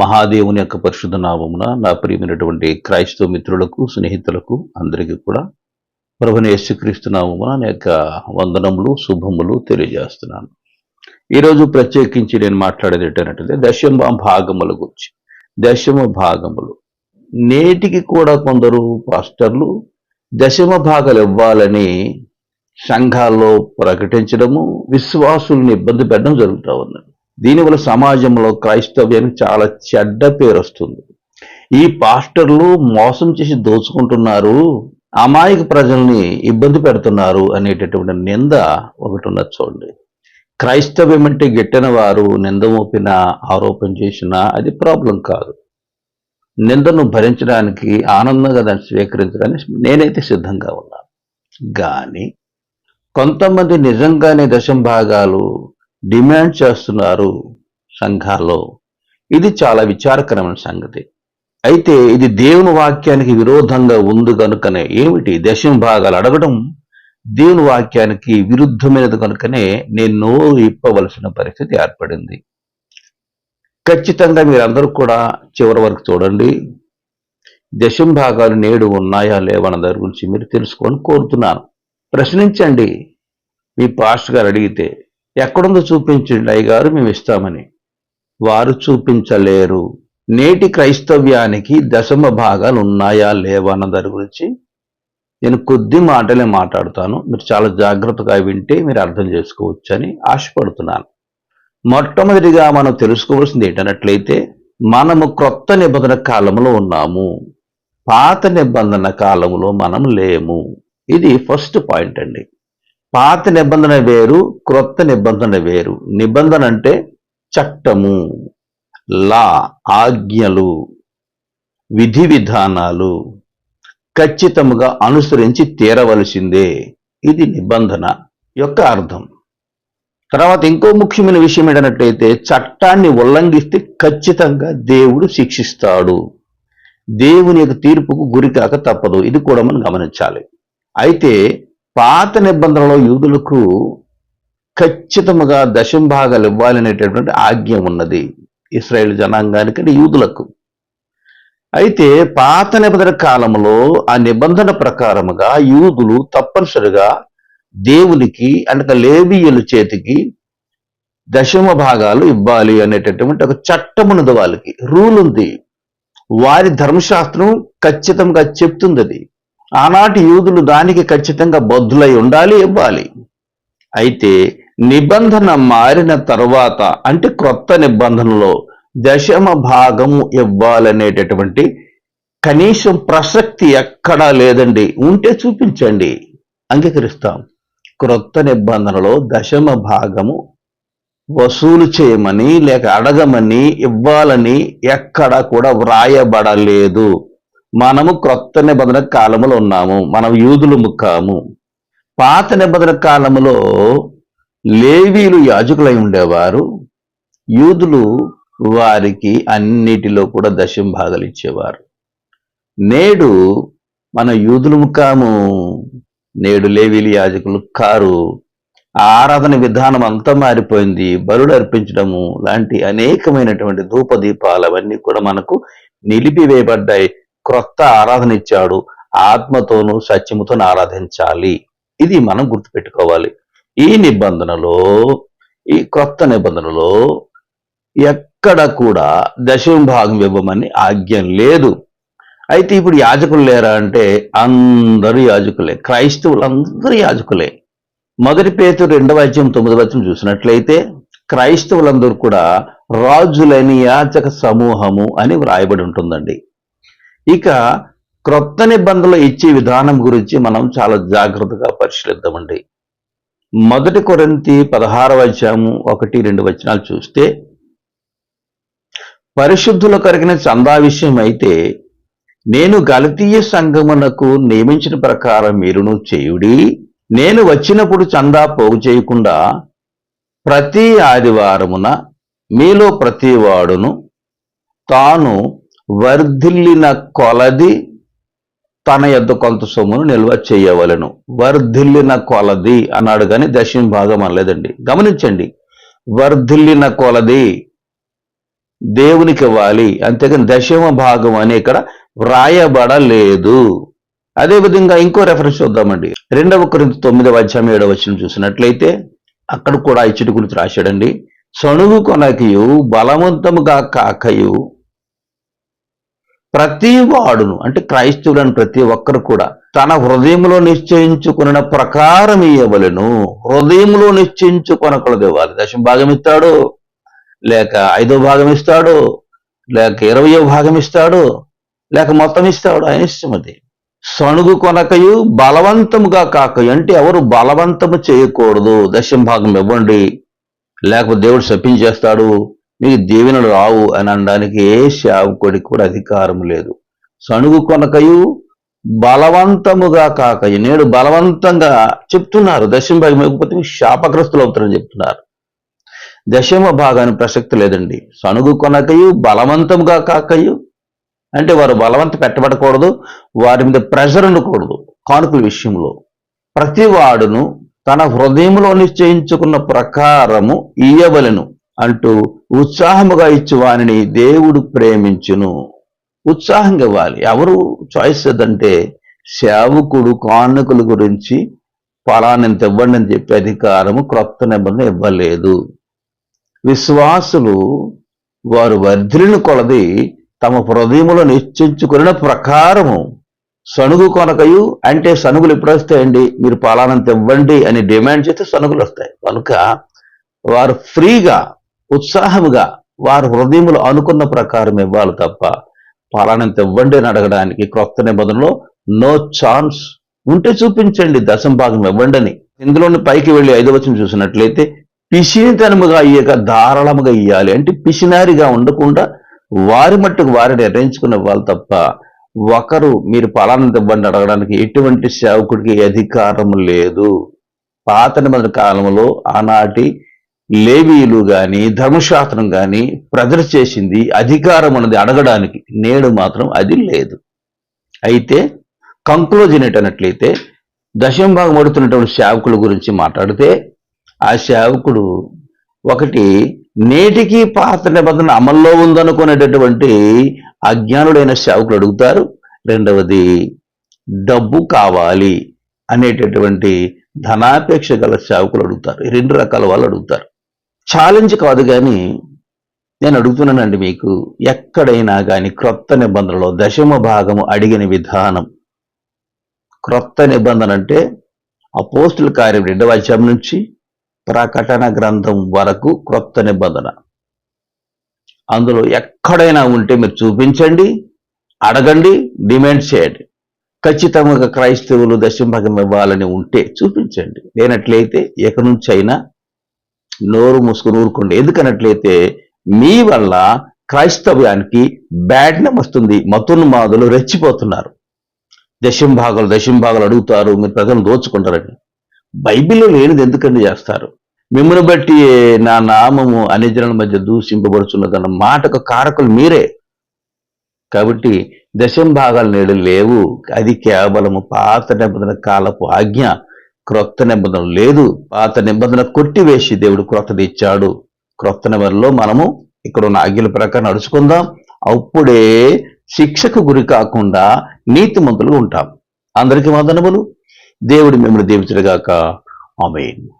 మహాదేవుని యొక్క పరిశుద్ధ నామమున నా ప్రియమైనటువంటి క్రైస్తవ మిత్రులకు స్నేహితులకు అందరికీ కూడా ప్రభుని యేసుక్రీస్తు నామమున నా యొక్క వందనములు శుభములు తెలియజేస్తున్నాను. ఈరోజు ప్రత్యేకించి నేను మాట్లాడేది ఏంటంటే దశమ భాగముల గురించి. దశమ భాగములు. నేటికి కూడా కొందరు పాస్టర్లు దశమ భాగాలు ఇవ్వాలని సంఘాల్లో ప్రకటించడము విశ్వాసుల్ని ఇబ్బంది పెట్టడం జరుగుతూ ఉంది దీనివల్ల సమాజంలో క్రైస్తవ్యానికి చాలా చెడ్డ పేరు వస్తుంది. ఈ పాస్టర్లు మోసం చేసి దోచుకుంటున్నారు అమాయక ప్రజల్ని ఇబ్బంది పెడుతున్నారు అనేటటువంటి నింద ఒకటి ఉన్నది చూడండి. క్రైస్తవ్యం అంటే గిట్టిన వారు నింద మోపిన ఆరోపణ చేసినా అది ప్రాబ్లం కాదు. నిందను భరించడానికి ఆనందంగా దాన్ని స్వీకరించడానికి నేనైతే సిద్ధంగా ఉన్నాను. కానీ కొంతమంది నిజంగానే దశం భాగాలు డిమాండ్ చేస్తున్నారు సంఘాల్లో. ఇది చాలా విచారకరమైన సంగతి. అయితే ఇది దేవుని వాక్యానికి విరోధంగా ఉంది కనుకనే ఏమిటి? దశం భాగాలు అడగడం దేవుని వాక్యానికి విరుద్ధమైనది కనుకనే నేను నోరు ఇప్పవలసిన పరిస్థితి ఏర్పడింది. ఖచ్చితంగా మీరందరూ కూడా చివరి వరకు చూడండి. దశం భాగాలు నేడు ఉన్నాయా లేవన్న దాని గురించి మీరు తెలుసుకొని కోరుతున్నాను. ప్రశ్నించండి. మీ పాస్టర్ గారు అడిగితే ఎక్కడుందో చూపించండి అయ్యగారు మేము ఇస్తామని. వారు చూపించలేరు. నేటి క్రైస్తవ్యానికి దశమ భాగాలు ఉన్నాయా లేవా అన్న దాని గురించి నేను కొద్ది మాటలే మాట్లాడుతాను. మీరు చాలా జాగ్రత్తగా వింటే మీరు అర్థం చేసుకోవచ్చని ఆశపడుతున్నాను. మొట్టమొదటిగా మనం తెలుసుకోవాల్సింది ఏంటన్నట్లయితే మనము క్రొత్త నిబంధన కాలంలో ఉన్నాము. పాత నిబంధన కాలంలో మనం లేము. ఇది ఫస్ట్ పాయింట్ అండి. పాత నిబంధన వేరు క్రొత్త నిబంధన వేరు. నిబంధన అంటే చట్టము లా ఆజ్ఞలు విధి విధానాలు ఖచ్చితముగా అనుసరించి తీరవలసిందే. ఇది నిబంధన యొక్క అర్థం. తర్వాత ఇంకో ముఖ్యమైన విషయం ఏంటన్నట్లయితే చట్టాన్ని ఉల్లంఘిస్తే ఖచ్చితంగా దేవుడు శిక్షిస్తాడు. దేవుని యొక్క తీర్పుకు గురికాక తప్పదు. ఇది కూడా మనం గమనించాలి. అయితే పాత నిబంధనలో యూదులకు ఖచ్చితముగా దశంభాగాలు ఇవ్వాలనేటటువంటి ఆజ్ఞ ఉన్నది. ఇస్రాయేల్ జనాంగానికి అంటే యూదులకు. అయితే పాత నిబంధన కాలంలో ఆ నిబంధన ప్రకారముగా యూదులు తప్పనిసరిగా దేవునికి అనక లేవీయుల చేతికి దశమ భాగాలు ఇవ్వాలి అనేటటువంటి ఒక చట్టం ఉన్నది వాళ్ళకి. రూల్ ఉంది. వారి ధర్మశాస్త్రం ఖచ్చితంగా చెప్తుంది అది ఆనాటి యూదులు దానికి ఖచ్చితంగా బద్దులై ఉండాలి ఇవ్వాలి. అయితే నిబంధన మారిన తర్వాత అంటే క్రొత్త నిబంధనలో దశమ భాగము ఇవ్వాలనేటటువంటి కనీసం ప్రసక్తి ఎక్కడా లేదండి. ఉంటే చూపించండి. అంగీకరిస్తాం. క్రొత్త నిబంధనలో దశమ భాగము వసూలు చేయమని లేక అడగమని ఇవ్వాలని ఎక్కడా కూడా వ్రాయబడలేదు. మనము క్రొత్త నిబంధన కాలములో ఉన్నాము. మనం యూదులు ముక్కాము. పాత నిబంధన కాలములో లేవీలు యాజకులై ఉండేవారు. యూదులు వారికి అన్నిటిలో కూడా దశం భాగాలు ఇచ్చేవారు. నేడు మన యూదులు ముక్కాము. నేడు లేవీలు యాజకులు కారు. ఆరాధన విధానం అంతా మారిపోయింది. బరుడు అర్పించడము లాంటి అనేకమైనటువంటి ధూపదీపాలు అవన్నీ కూడా మనకు నిలిపివేయబడ్డాయి. క్రొత్త ఆరాధన ఇచ్చాడు. ఆత్మతోనూ సత్యముతోనూ ఆరాధించాలి. ఇది మనం గుర్తుపెట్టుకోవాలి. ఈ నిబంధనలో ఈ క్రొత్త నిబంధనలో ఎక్కడ కూడా దశమ భాగం ఇవ్వమని ఆజ్ఞ లేదు. అయితే ఇప్పుడు యాజకులు లేరా అంటే అందరూ యాజకులే. క్రైస్తవులు అందరూ యాజకులే. మొదటి పేతు రెండవ అధ్యయం తొమ్మిది వచనం చూసినట్లయితే క్రైస్తవులందరూ కూడా రాజులని యాచక సమూహము అని వ్రాయబడి ఉంటుందండి. ఇక క్రొత్త నిబంధనలు ఇచ్చే విధానం గురించి మనం చాలా జాగ్రత్తగా పరిశీలిద్దామండి. మొదటి కొరంతి పదహారవ అధ్యాయము ఒకటి రెండు వచనాలు చూస్తే పరిశుద్ధుల కరిగిన చందా విషయం అయితే నేను గలతీయ సంగమునకు నియమించిన ప్రకారం మీరును చేయుడి. నేను వచ్చినప్పుడు చందా పోగు చేయకుండా ప్రతి ఆదివారమున మీలో ప్రతి వాడును తాను వర్ధిల్లిన కొలది తన యొద్ద కొంత సొమ్మును నిల్వ చేయవలను. వర్ధిల్లిన కొలది అన్నాడు కానీ దశమ భాగం అనలేదండి. గమనించండి. వర్ధిల్లిన కొలది దేవునికి ఇవ్వాలి. అంతేకాని దశమ భాగం అని ఇక్కడ వ్రాయబడలేదు. అదేవిధంగా ఇంకో రెఫరెన్స్ చూద్దామండి. రెండవ కొరింత తొమ్మిదవ అధ్యాయం ఏడవ వచ్చిన చూసినట్లయితే అక్కడ కూడా ఇచ్చటి గురించి రాశాడండి. సణుగు కొనకయు బలవంతముగా కాకయు ప్రతి వాడును అంటే క్రైస్తవులను ప్రతి ఒక్కరు కూడా తన హృదయంలో నిశ్చయించుకున్న ప్రకారం ఇవ్వలను హృదయంలో నిశ్చయించుకొనకూడదు. ఇవ్వాలి దశం భాగం ఇస్తాడు లేక ఐదో భాగం ఇస్తాడు లేక ఇరవయో భాగం ఇస్తాడు లేక మొత్తం ఇస్తాడు. ఆయన ఇష్టం అది. సణుగు కొనకయు బలవంతముగా కాకయు. అంటే ఎవరు బలవంతము చేయకూడదు. దశం భాగం ఇవ్వండి. లేకపోతే దేవుడు శపించేస్తాడు. మీకు దీవెనలు రావు అని అనడానికి ఏ సేవకుడికి కూడా అధికారం లేదు. సణుగు కొనకయు బలవంతముగా కాకయు. నేడు బలవంతంగా చెప్తున్నారు. దశమ భాగం ఇవ్వకపోతే మీకు శాపగ్రస్తులు అవుతారని చెప్తున్నారు. దశమ భాగానికి ప్రసక్తి లేదండి. సణుగు కొనకయు బలవంతముగా కాకయు. అంటే వారు బలవంత పెట్టబడకూడదు. వారి మీద ప్రెషర్ ఉండకూడదు. కానుకల విషయంలో. ప్రతి వాడును తన హృదయంలో నిశ్చయించుకున్న ప్రకారము ఇయ్యవలను. అంటూ ఉత్సాహముగా ఇచ్చు వానిని దేవుడు ప్రేమించును. ఉత్సాహంగా ఇవ్వాలి. ఎవరు చాయిస్ అదంటే సేవకుడు కానుకల గురించి ఫలానంత ఇవ్వండి అని చెప్పే అధికారము క్రొత్త నిబంధన ఇవ్వలేదు. విశ్వాసులు వారు వర్ధిలిన కొలది తమ హృదయములో నిశ్చయించుకున్న ప్రకారము సనుగు కొనకయు అంటే సనుగులు ఎప్పుడు వస్తాయండి? మీరు పలానంత ఇవ్వండి అని డిమాండ్ చేస్తే సనుగులు వస్తాయి. కనుక వారు ఫ్రీగా ఉత్సాహముగా వారు హృదయములు అనుకున్న ప్రకారం ఇవ్వాలి తప్ప పలానంత ఇవ్వండి అని అడగడానికి క్రొత్త నిబంధనలో నో ఛాన్స్ ఉంటే చూపించండి దశం భాగం ఇవ్వండి అని. ఇందులోని పైకి వెళ్ళి ఐదో వచ్చిన చూసినట్లయితే పిసినితనముగా అయ్యాక ధారాళముగా ఇయ్యాలి అంటే పిసినారిగా ఉండకుండా వారి మట్టుకు వారి నిర్ణయించుకున్న వాళ్ళు తప్ప ఒకరు మీరు పలానంత ఇవ్వండి అడగడానికి ఎటువంటి సేవకుడికి అధికారం లేదు. పాత నిబంధన కాలంలో ఆనాటి లేవీలు గాని ధర్మశాస్త్రం గాని ప్రజలు చేసింది అధికారం అన్నది అడగడానికి నేడు మాత్రం అది లేదు. అయితే కంక్లూజన్ ఏంటన్నట్లయితే దశంభాగం పడుతున్నటువంటి సేవకుల గురించి మాట్లాడితే ఆ సేవకుడు ఒకటి నేటికి పాత నిబంధన అమల్లో ఉందనుకునేటటువంటి అజ్ఞానుడైన సేవకులు అడుగుతారు. రెండవది డబ్బు కావాలి అనేటటువంటి ధనాపేక్ష గల సేవకులు అడుగుతారు. రెండు రకాల వాళ్ళు అడుగుతారు. ఛాలెంజ్ కాదు కానీ నేను అడుగుతున్నానండి మీకు ఎక్కడైనా కానీ క్రొత్త నిబంధనలో దశమ భాగము అడిగిన విధానం. క్రొత్త నిబంధన అంటే అపోస్టుల కార్యం రెండవ అధ్యాయం నుంచి ప్రకటన గ్రంథం వరకు క్రొత్త నిబంధన. అందులో ఎక్కడైనా ఉంటే మీరు చూపించండి అడగండి డిమాండ్ చేయండి. ఖచ్చితంగా క్రైస్తవులు దశంభాగం ఇవ్వాలని ఉంటే చూపించండి. లేనట్లయితే ఎక్కడి నుంచి అయినా నోరు మూసుకుని ఊరుకోండి. ఎందుకనట్లయితే మీ వల్ల క్రైస్తవ్యానికి బ్యాడ్ వస్తుంది. మతున్మాదులు రెచ్చిపోతున్నారు. దశంభాగాలు దశంభాగాలు అడుగుతారు. మీరు ప్రజలు దోచుకుంటారని. బైబిల్లో లేనిది ఎందుకండి చేస్తారు? మిమ్మల్ని బట్టి నా నామము అనిజనుల మధ్య దూషింపబడుచున్నదన్న మాటకు కారకులు మీరే. కాబట్టి దశం భాగాలు నేడు లేవు. అది కేవలము పాత నిబంధన కాలపు ఆజ్ఞ. క్రొత్త నిబంధన లేదు. పాత నిబంధన కొట్టివేసి దేవుడు క్రొత్తది ఇచ్చాడు క్రొత్త నిబంధనలో మనము ఇక్కడ ఉన్న ఆజ్ఞల ప్రకారం నడుచుకుందాం. అప్పుడే శిక్షకు గురి కాకుండా నీతిమంతులు ఉంటాం. అందరికీ వందనములు. దేవుడు మిమ్మల్ని దీవించడుగాక ఆమెన్.